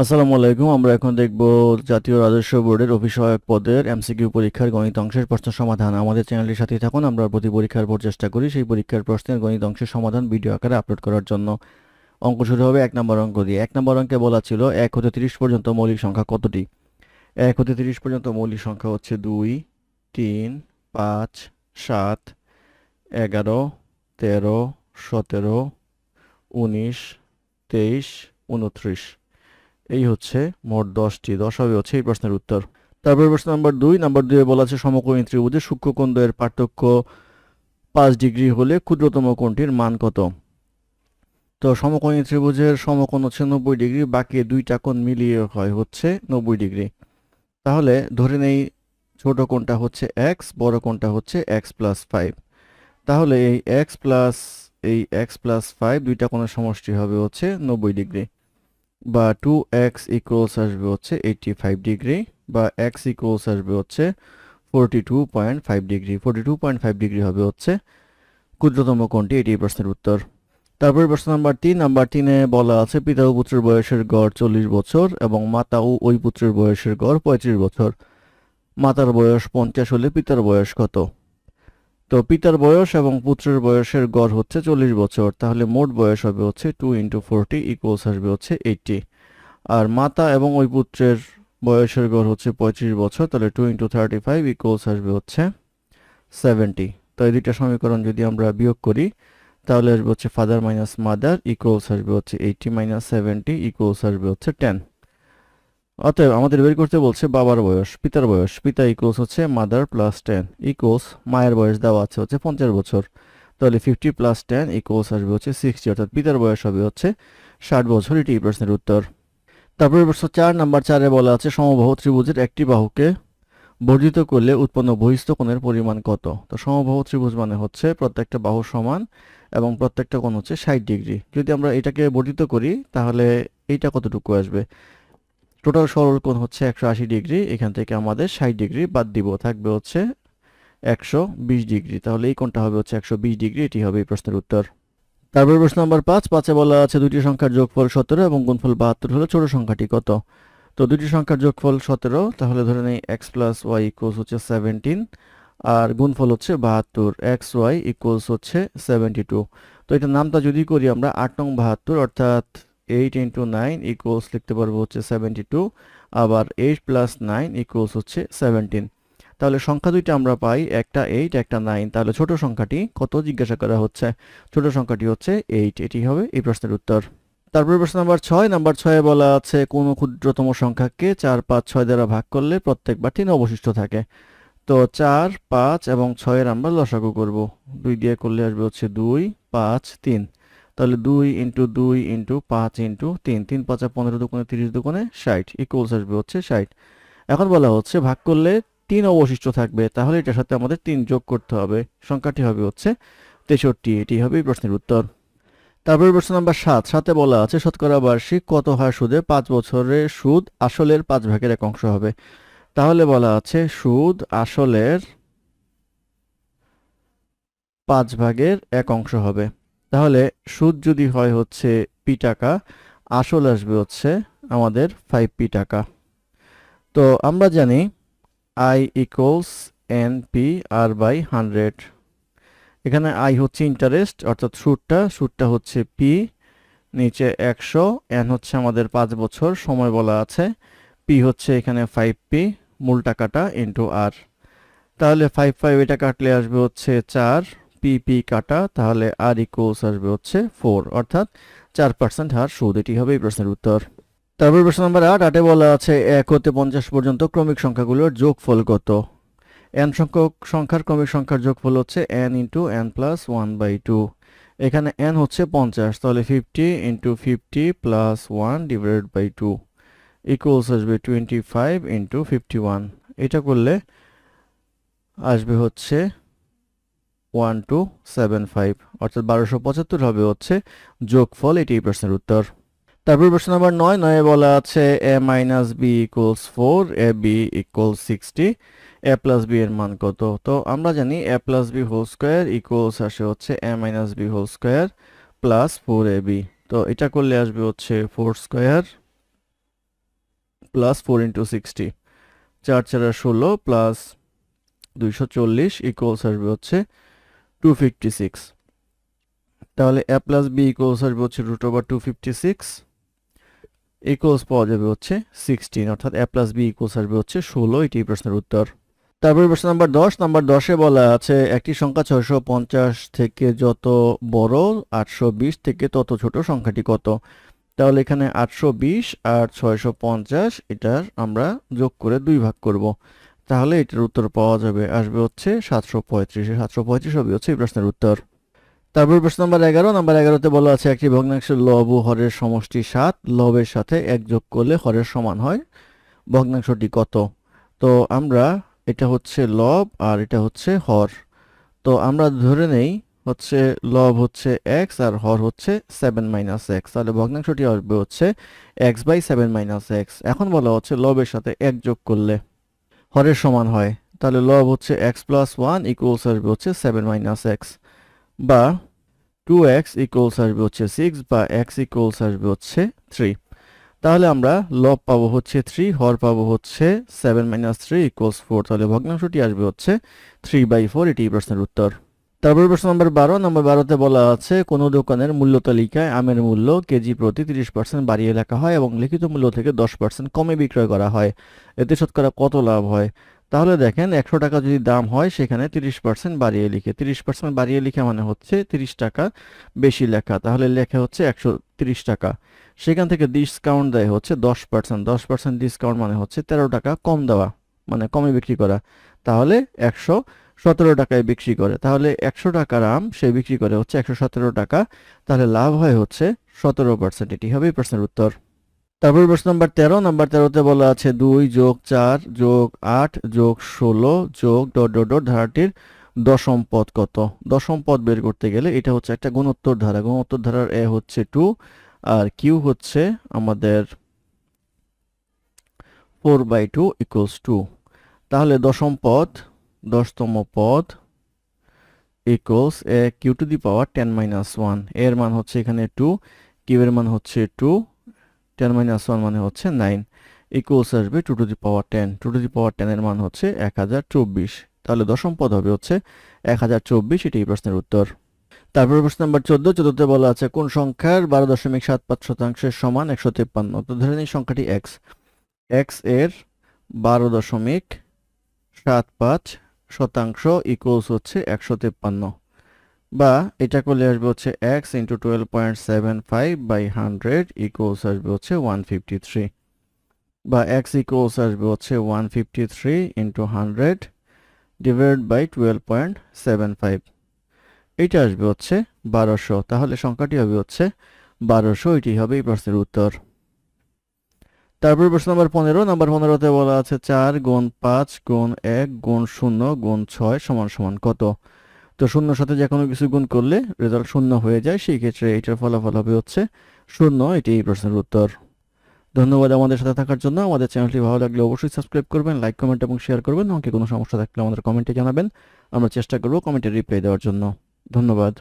আসসালামু আলাইকুম, আমরা এখন দেখব জাতীয় রাজস্ব বোর্ডের সহায়ক পদের এমসিকিউ পরীক্ষার গণিত অংশের প্রশ্ন সমাধান। আমাদের চ্যানেলটির সাথে থাকুন, আমরা প্রতি পরীক্ষার পর চেষ্টা করি সেই পরীক্ষার প্রশ্নের গণিত অংশের সমাধান ভিডিও আকারে আপলোড করার জন্য। অঙ্ক শুরু হবে এক নম্বর অঙ্ক দিয়ে। এক নম্বর অঙ্কে বলা ছিল এক হতে তিরিশ পর্যন্ত মৌলিক সংখ্যা কতটি? এক হতে তিরিশ পর্যন্ত মৌলিক সংখ্যা হচ্ছে দুই, তিন, পাঁচ, সাত, এগারো, তেরো, সতেরো, উনিশ, তেইশ, উনত্রিশ। এই হচ্ছে মোট দশটি। দশ হবে হচ্ছে এই প্রশ্নের উত্তর। তারপর প্রশ্ন নাম্বার দুই। নাম্বার দুয়ে বলা আছে, সমকোণী ত্রিভুজের সূক্ষ্মকোণ দ্বয়ের পার্থক্য পাঁচ ডিগ্রি হলে ক্ষুদ্রতম কোণটির মান কত? তো সমকোণী ত্রিভুজের সমকোণ হচ্ছে নব্বই ডিগ্রি, বাকি দুইটা কোণ মিলিয়ে হয় হচ্ছে নব্বই ডিগ্রি। তাহলে ধরে নেই, ছোট কোণটা হচ্ছে এক্স বড় কোণটা হচ্ছে এক্স প্লাস ফাইভ তাহলে এই এক্স প্লাস এই এক্স প্লাস ফাইভ দুইটা কোণের সমষ্টি হবে হচ্ছে নব্বই ডিগ্রি। বা টু এক্স ইকুয়ালস আসবে হচ্ছে এইটটি ফাইভ ডিগ্রি বা এক্স ইকুয়ালস আসবে হচ্ছে forty two point five degree forty two point five degree হবে হচ্ছে ক্ষুদ্রতম কোণটি, এটি প্রশ্নের উত্তর। তারপরে প্রশ্ন নাম্বার তিন। নাম্বার তিনে বলা আছে, পিতা ও পুত্রের বয়সের গড় চল্লিশ বছর এবং মাতা ও ওই পুত্রের বয়সের গড় পঁয়ত্রিশ বছর। মাতার বয়স পঞ্চাশ হলে পিতার বয়স কত? তো পিতার বয়স এবং পুত্রের বয়সের গড় হচ্ছে চল্লিশ বছর, তাহলে মোট বয়স হবে হচ্ছে টু ইন্টু ফোরটি ইকুয়ালস আসবে হচ্ছে এইটটি আর মাতা এবং ওই পুত্রের বয়সের গড় হচ্ছে পঁয়ত্রিশ বছর, তাহলে two into thirty five equals আসবে হচ্ছে সেভেন্টি তো এই দুইটা সমীকরণ যদি আমরা বিয়োগ করি, তাহলে আসবে হচ্ছে ফাদার মাইনাস মাদার ইকুয়ালস আসবে হচ্ছে এইটটি মাইনাস সেভেন্টি ইকুয়ালস আসবে হচ্ছে টেন অতএব আমাদের বের করতে বলছে বাবার বয়স, পিতার বয়স। পিতা ইকুয়ালস হচ্ছে মাদার প্লাস টেন ইকুয়ালস মায়ের বয়স দেওয়া আছে হচ্ছে পঞ্চাশ বছর। তাহলে ফিফটি প্লাস টেন ইকুয়ালস আসবে হচ্ছে সিক্সটি অর্থাৎ পিতার বয়স হবে হচ্ছে ষাট বছর। এটি প্রশ্নের উত্তর। তারপরে প্রশ্ন চার, নাম্বার চারে বলা আছে, সমবাহু ত্রিভুজের একটি বাহুকে বর্ধিত করলে উৎপন্ন বহিস্থ কোণের পরিমাণ কত? তো সমবাহু ত্রিভুজ মানে হচ্ছে প্রত্যেকটা বাহু সমান এবং প্রত্যেকটা কোণ হচ্ছে ষাট ডিগ্রি। যদি আমরা এটাকে বর্ধিত করি, তাহলে এইটা কতটুকু আসবে? টোটাল সরল কোণ হচ্ছে একশো আশি ডিগ্রি, এখান থেকে আমাদের ষাট ডিগ্রি বাদ দিব, থাকবে হচ্ছে একশো বিশ ডিগ্রি। তাহলে এই কোণটা হবে হচ্ছে একশো বিশ ডিগ্রি, এটি হবে এই প্রশ্নের উত্তর। তারপর প্রশ্ন নম্বর পাঁচ, পাঁচে বলা আছে দুটি সংখ্যার যোগফল সতেরো এবং গুণফল বাহাত্তর হলে ছোট সংখ্যাটি কত? তো দুটি সংখ্যার যোগফল সতেরো, তাহলে ধরে নেই এক্স প্লাস ওয়াই ইকুয়ালস হচ্ছে সেভেন্টিন, আর গুণফল হচ্ছে বাহাত্তর, এক্স ওয়াই ইকুয়ালস হচ্ছে সেভেন্টি টু। তো এটার নামটা যদি করি আমরা আট নং বাহাত্তর, অর্থাৎ এইট ইন্টু নাইন ইকুয়ালস লিখতে পারব হচ্ছে সেভেন্টি টু আবার এইট প্লাস নাইন ইকুয়ালস হচ্ছে সেভেন্টিন তাহলে সংখ্যা দুইটা আমরা পাই, একটা এইট একটা নাইন তাহলে ছোট সংখ্যাটি কত জিজ্ঞাসা করা হচ্ছে? ছোট সংখ্যাটি হচ্ছে এইট এটি হবে এই প্রশ্নের উত্তর। তারপরে প্রশ্ন নাম্বার ছয়। নাম্বার ছয়ে বলা আছে, কোন ক্ষুদ্রতম সংখ্যাকে চার, পাঁচ, ছয় দ্বারা ভাগ করলে প্রত্যেকবার তিন অবশিষ্ট থাকে। তো চার, পাঁচ এবং ছয়ের আমরা লসাগু করব। দুই দিয়ে করলে আসবে হচ্ছে দুই, পাঁচ, তিন। তাহলে দুই ইন্টু দুই ইন্টু পাঁচ ইন্টু তিন তিন পাঁচা পনেরো দুগুণে তিরিশ দুগুণে ষাট ইকুয়ালস আসবে হচ্ছে ষাট। এখন বলা হচ্ছে ভাগ করলে তিন অবশিষ্ট থাকবে, তাহলে এটার সাথে আমাদের তিন যোগ করতে হবে। সংখ্যাটি হবে হচ্ছে তেষট্টি, এটি হবে প্রশ্নের উত্তর। তারপরে প্রশ্ন নাম্বার সাত সাথে বলা আছে, শতকরা বার্ষিক কত হার সুদে? পাঁচ বছরের সুদ আসলের পাঁচ ভাগের এক অংশ হবে। তাহলে বলা আছে সুদ আসলের পাঁচ ভাগের এক অংশ হবে। তাহলে সুদ যদি হয় হচ্ছে পি টাকা, আসল আসবে হচ্ছে আমাদের ফাইভ পি টাকা। তো আমরা জানি I equals N P R by hundred এখানে আই হচ্ছে ইন্টারেস্ট অর্থাৎ সুদটা সুদটা হচ্ছে পি নিচে একশো এন হচ্ছে আমাদের পাঁচ বছর, সময় বলা আছে। পি হচ্ছে এখানে ফাইভ পি মূল টাকাটা ইন্টু আর তাহলে ফাইভ ফাইভ এটা কাটলে আসবে হচ্ছে চার পি পি কাটা, তাহলে আর ইকুয়ালস আসবে হচ্ছে ফোর অর্থাৎ চার পার্সেন্ট হার সুদ এটি হবে এই প্রশ্নের উত্তর। তারপর প্রশ্ন নাম্বার আট, আটে বলা আছে এক হতে পঞ্চাশ পর্যন্ত ক্রমিক সংখ্যাগুলোর যোগফল কত? এন সংখ্যক সংখ্যার ক্রমিক সংখ্যার যোগফল হচ্ছে N into N plus one by two এখানে এন হচ্ছে পঞ্চাশ, তাহলে fifty into fifty plus one divided by two equals আসবে twenty five into fifty one এটা করলে আসবে হচ্ছে ওয়ান টু সেভেন ফাইভ অর্থাৎ বারোশো পঁচাত্তর হবে হচ্ছে যোগফল, এটি এই প্রশ্নের উত্তর। তারপর প্রশ্ন নাম্বার নয়, নয়ে বলা আছে A minus B equals four A B equals sixty A plus B এর মান কত? তো আমরা জানি A plus B whole square equals আসে হচ্ছে A minus B whole square plus four A B তো এটা করলে আসবে হচ্ছে four square plus four into sixty চার চারা ষোলো প্লাস দুইশো চল্লিশ ইকুয়ালস আসবে হচ্ছে টু ফিফটি সিক্স তাহলে এ প্লাস বি ইকুয়ালস আসবে হচ্ছে root over two fifty six equals পাওয়া যাবে হচ্ছে সিক্সটিন অর্থাৎ এ প্লাস বি ইকুয়ালস আসবে হচ্ছে ষোলো এটি প্রশ্নের উত্তর। তারপরে প্রশ্ন নাম্বার দশ। নাম্বার দশে বলা আছে, একটি সংখ্যা ছয়শো পঞ্চাশ থেকে যত বড় আটশো বিশ থেকে তত ছোট সংখ্যাটি কত? তাহলে এখানে আটশো বিশ আর ছয়শো পঞ্চাশ, এটার আমরা যোগ করে দুই ভাগ করব। তাহলে এটার উত্তর পাওয়া যাবে, আসবে হচ্ছে সাতশো পঁয়ত্রিশ সাতশো পঁয়ত্রিশ হবে হচ্ছে এই প্রশ্নের উত্তর। তারপর প্রশ্ন নম্বর এগারো, নাম্বার এগারোতে বলা আছে, একটি ভগ্নাংশের লব ও হরের সমষ্টি সাত, লবের সাথে এক যোগ করলে হরের সমান হয়, ভগ্নাংশটি কত? তো আমরা, এটা হচ্ছে লব আর এটা হচ্ছে হর। তো আমরা ধরে নেই, হচ্ছে লব হচ্ছে এক্স আর হর হচ্ছে সেভেন মাইনাস এক্স তাহলে ভগ্নাংশটি আসবে হচ্ছে X by seven minus X এখন বলা হচ্ছে লবের সাথে এক যোগ করলে। হরের সমান হয়। তাহলে লব হচ্ছে এক্স প্লাস ওয়ান ইকুয়ালস আসবে হচ্ছে সেভেন মাইনাস এক্স বা টু এক্স ইকুয়ালস আসবে হচ্ছে সিক্স বা এক্স ইকুয়ালস আসবে হচ্ছে থ্রি তাহলে আমরা লব পাবো হচ্ছে থ্রি হর পাবো হচ্ছে seven minus three equals four তাহলে ভগ্নাংশটি আসবে হচ্ছে থ্রি বাই ফোর এটি প্রশ্নের উত্তর। তারপর প্রশ্ন নম্বর বারো, নম্বর বারোতে বলা আছে, কোনো দোকানের মূল্য তালিকায় আমের মূল্য কেজি প্রতি তিরিশ পার্সেন্ট বাড়িয়ে লেখা হয় এবং লিখিত মূল্য থেকে দশ পার্সেন্ট কমে বিক্রয় করা হয়। এতে শতকরা কত লাভ হয়? তাহলে দেখেন, একশো টাকা যদি দাম হয়, সেখানে তিরিশ পার্সেন্ট বাড়িয়ে লিখে, তিরিশ পার্সেন্ট বাড়িয়ে লিখে মানে হচ্ছে তিরিশ টাকা বেশি লেখা। তাহলে লেখা হচ্ছে একশো তিরিশ টাকা। সেখান থেকে ডিসকাউন্ট দেয় হচ্ছে দশ পার্সেন্ট দশ পার্সেন্ট ডিসকাউন্ট মানে হচ্ছে তেরো টাকা কম দেওয়া মানে কমে বিক্রি করা। তাহলে একশো সতেরো টাকায় বিক্রি করে। তাহলে একশো টাকার আম সে বিক্রি করে হচ্ছে একশো সতেরো টাকা। তাহলে লাভ হয় হচ্ছে সতেরো পার্সেন্ট এটি হবে প্রশ্নের উত্তর। তারপর প্রশ্ন নম্বর তেরো। নম্বর তেরোতে বলা আছে দুই যোগ চার যোগ আট যোগ ষোলো যোগ ডট ডট ডট ধারাটির দশম পদ কত? দশম পদ বের করতে গেলে এটা হচ্ছে একটা গুণোত্তর ধারা। গুণোত্তর ধারার এ হচ্ছে টু আর কিউ হচ্ছে আমাদের four by two equals two. তাহলে দশম পদ দশতম পদ equals A Q to the power ten minus ওয়ানের মান হচ্ছে এখানে টু কিউ এর মান হচ্ছে টু টেন মাইনাস ওয়ান মানে হচ্ছে নাইন ইকুয়ালস আসবে two to the power ten two to the power টেনের মান হচ্ছে এক হাজার চব্বিশ। তাহলে দশম পদ হবে হচ্ছে এক হাজার চব্বিশ এটি প্রশ্নের উত্তর। তারপর প্রশ্ন নাম্বার চোদ্দ চোদ্দতে বলা আছে কোন সংখ্যার বারো দশমিক সাত পাঁচ শতাংশের সমান একশো তেপ্পান্ন? তো ধরে নিই সংখ্যাটি এক্স এক্সের বারো দশমিক সাত পাঁচ শতাংশ ইকুয়ালস হচ্ছে একশো তেপ্পান্ন। বা এটা করলে আসবে হচ্ছে X into twelve point seven five by hundred equals আসবে হচ্ছে ওয়ান ফিফটি থ্রি বা এক্স ইকুয়ালস আসবে হচ্ছে one fifty three into hundred divide by twelve point seven five এটা আসবে হচ্ছে বারোশো। তাহলে সংখ্যাটি হবে হচ্ছে বারোশো। এটি হবে এই প্রশ্নের উত্তর। তারপর প্রশ্ন নম্বর পনেরো, নম্বর পনেরোতে বলা আছে চার গুণ পাঁচ গুণ এক গুণ শূন্য গুণ ছয় সমান সমান কত? তো শূন্যর সাথে যে কোনো কিছু গুণ করলে রেজাল্ট শূন্য হয়ে যায়, সেই ক্ষেত্রে এটার ফলাফল হবে হচ্ছে শূন্য। এটি এই প্রশ্নের উত্তর। ধন্যবাদ আমাদের সাথে থাকার জন্য। আমাদের চ্যানেলটি ভালো লাগলে অবশ্যই সাবস্ক্রাইব করবেন, লাইক, কমেন্ট এবং শেয়ার করবেন। আমাকে কোনো সমস্যা থাকলে আমাদের কমেন্টে জানাবেন। আমরা চেষ্টা করব কমেন্টে রিপ্লাই দেওয়ার জন্য। ধন্যবাদ।